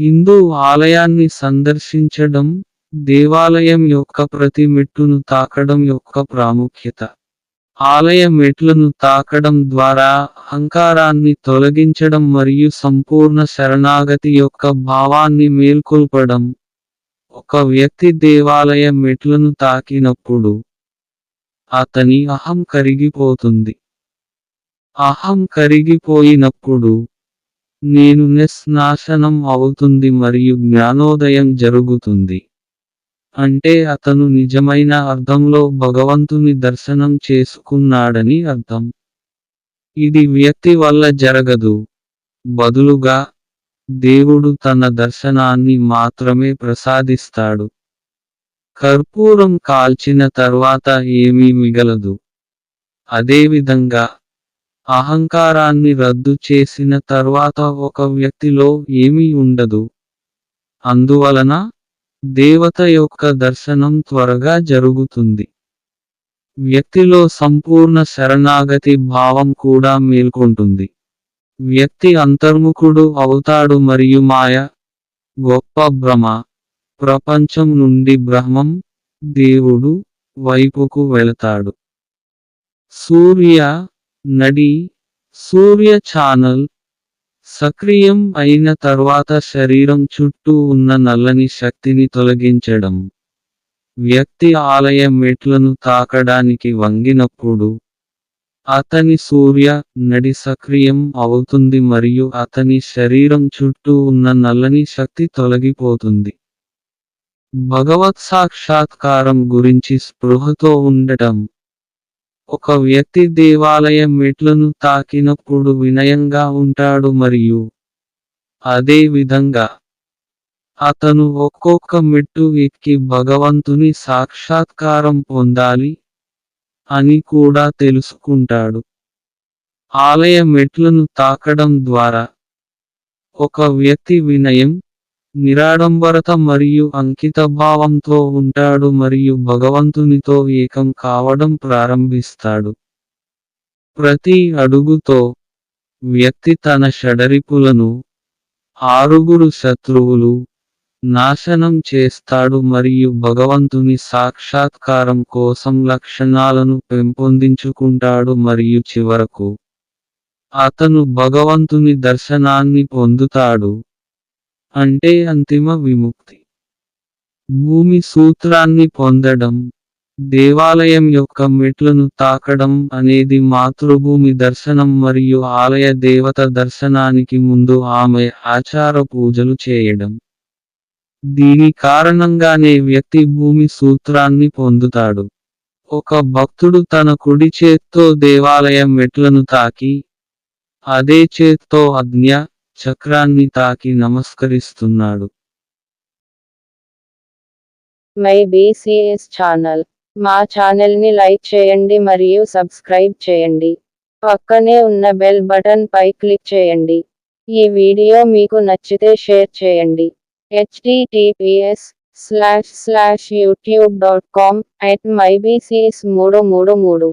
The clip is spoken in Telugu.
హిందూ ఆలయాన్ని సందర్శించడం దేవాలయం యొక్క ప్రతి మెట్టును తాకడం యొక్క ప్రాముఖ్యత. ఆలయ మెట్లను తాకడం ద్వారా అహంకారాన్ని తొలగించడం మరియు సంపూర్ణ శరణాగతి యొక్క భావాన్ని మేల్కొల్పడం. ఒక వ్యక్తి దేవాలయ మెట్లను తాకినప్పుడు అతని అహం కరిగిపోతుంది. అహం కరిగిపోయినప్పుడు నేను నెస్ నాశనం అవుతుంది మరియు జ్ఞానోదయం జరుగుతుంది. అంటే అతను నిజమైన అర్థంలో భగవంతుని దర్శనం చేసుకున్నాడని అర్థం. ఇది వ్యక్తి వల్ల జరగదు. బదులుగా దేవుడు తన దర్శనాన్ని మాత్రమే ప్రసాదిస్తాడు. కర్పూరం కాల్చిన తర్వాత ఏమీ మిగలదు. అదేవిధంగా అహంకారాన్ని రద్దు చేసిన తర్వాత ఒక వ్యక్తిలో ఏమీ ఉండదు. అందువలన దేవత యొక్క దర్శనం త్వరగా జరుగుతుంది. వ్యక్తిలో సంపూర్ణ శరణాగతి భావం కూడా మేల్కొంటుంది. వ్యక్తి అంతర్ముఖుడు అవుతాడు మరియు మాయ గొప్ప భ్రమ ప్రపంచం నుండి బ్రహ్మం దేవుడు వైపుకు వెళతాడు. సూర్య నడి సూర్య ఛానల్ సక్రియం అయిన తర్వాత శరీరం చుట్టూ ఉన్న నల్లని శక్తిని తొలగించడం. వ్యక్తి ఆలయ మెట్లను తాకడానికి వంగినప్పుడు అతని సూర్య నడి సక్రియం అవుతుంది మరియు అతని శరీరం చుట్టూ ఉన్న నల్లని శక్తి తొలగిపోతుంది. భగవత్ సాక్షాత్కారం గురించి స్పృహతో ఉండటం. ఒక వ్యక్తి దేవాలయం మెట్లను తాకినప్పుడు వినయంగా ఉంటాడు మరియు అదే విధంగా అతను ఒక్కొక్క మెట్టు ఎక్కి భగవంతుని సాక్షాత్కారం పొందాలి అని కూడా తెలుసుకుంటాడు. ఆలయ మెట్లను తాకడం ద్వారా ఒక వ్యక్తి వినయం నిరాడంబరత మరియు అంకితభావంతో ఉంటాడు మరియు భగవంతునితో ఏకం కావడం ప్రారంభిస్తాడు. ప్రతి అడుగుతో వ్యక్తి తన షడరిపులను ఆరుగురు శత్రువులు నాశనం చేస్తాడు మరియు భగవంతుని సాక్షాత్కారం కోసం లక్షణాలను పెంపొందించుకుంటాడు మరియు చివరకు అతను భగవంతుని దర్శనాన్ని పొందుతాడు. అంటే అంతిమ విముక్తి. భూమి సూత్రాన్ని పొందడం దేవాలయం యొక్క మెట్లను తాకడం అనేది మాతృభూమి దర్శనం మరియు ఆలయ దేవత దర్శనానికి ముందు ఆమె ఆచార పూజలు చేయడం. దీని కారణంగానే వ్యక్తి భూమి సూత్రాన్ని పొందుతాడు. ఒక భక్తుడు తన కుడి చేత్తో దేవాలయం మెట్లను తాకి అదే చేత్తో అజ్ఞ చక్రాన్ని తాకి నమస్కరిస్తున్నాడు. My BCs channel. మా ఛానల్ని లైక్ చేయండి మరియు సబ్స్క్రైబ్ చేయండి. పక్కనే ఉన్న బెల్ బటన్ పై క్లిక్ చేయండి. ఈ వీడియో మీకు నచ్చితే షేర్ చేయండి. HTTPS slash slash YouTube dot com at my BCS మూడు మూడు మూడు.